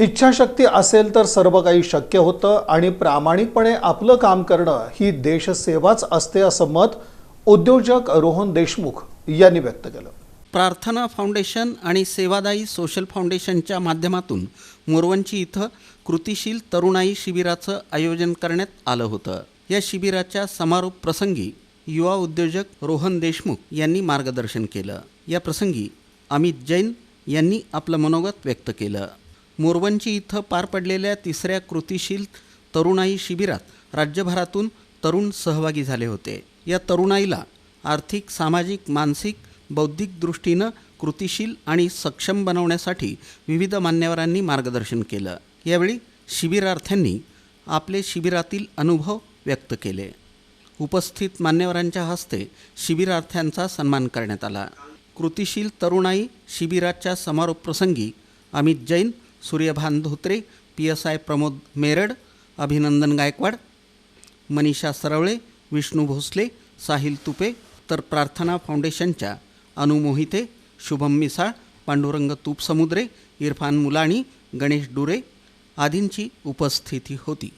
इच्छाशक्ती असेल तर सर्व काही शक्य होतं आणि प्रामाणिकपणे आपलं काम करणं ही देशसेवाच असते असं मत उद्योजक रोहन देशमुख यांनी व्यक्त केलं. प्रार्थना फाउंडेशन आणि सेवादायी सोशल फाउंडेशनच्या माध्यमातून मोरवंची इथं कृतिशील तरुणाई शिबिराचं आयोजन करण्यात आलं होतं. या शिबिराच्या समारोप प्रसंगी युवा उद्योजक रोहन देशमुख यांनी मार्गदर्शन केलं. या प्रसंगी अमित जैन यांनी आपलं मनोगत व्यक्त केलं. मोरवंची इथं पार पडलेल्या तिसऱ्या कृतिशील तरुणाई शिबिरात राज्यभरातून तरुण सहभागी झाले होते. या तरुणाईला आर्थिक सामाजिक मानसिक बौद्धिक दृष्टीनं कृतिशील आणि सक्षम बनवण्यासाठी विविध मान्यवरांनी मार्गदर्शन केलं. यावेळी शिबिरार्थ्यांनी आपले शिबिरातील अनुभव व्यक्त केले. उपस्थित मान्यवरांच्या हस्ते शिबिरार्थ्यांचा सन्मान करण्यात आला. कृतिशील तरुणाई शिबिराच्या समारोप प्रसंगी Amit Jain Suryabhan Dhotre P S I Pramod Merad Abhinandan Gaikwad Manisha Sarwale Vishnu Bhosale Sahil Tupe तर प्रार्थना फाउंडेशनच्या अनु मोहिते शुभम मिसाळ पांडुरंग तूपसमुद्रे इरफान मुलाणी गणेश डुरे आदींची उपस्थिती होती.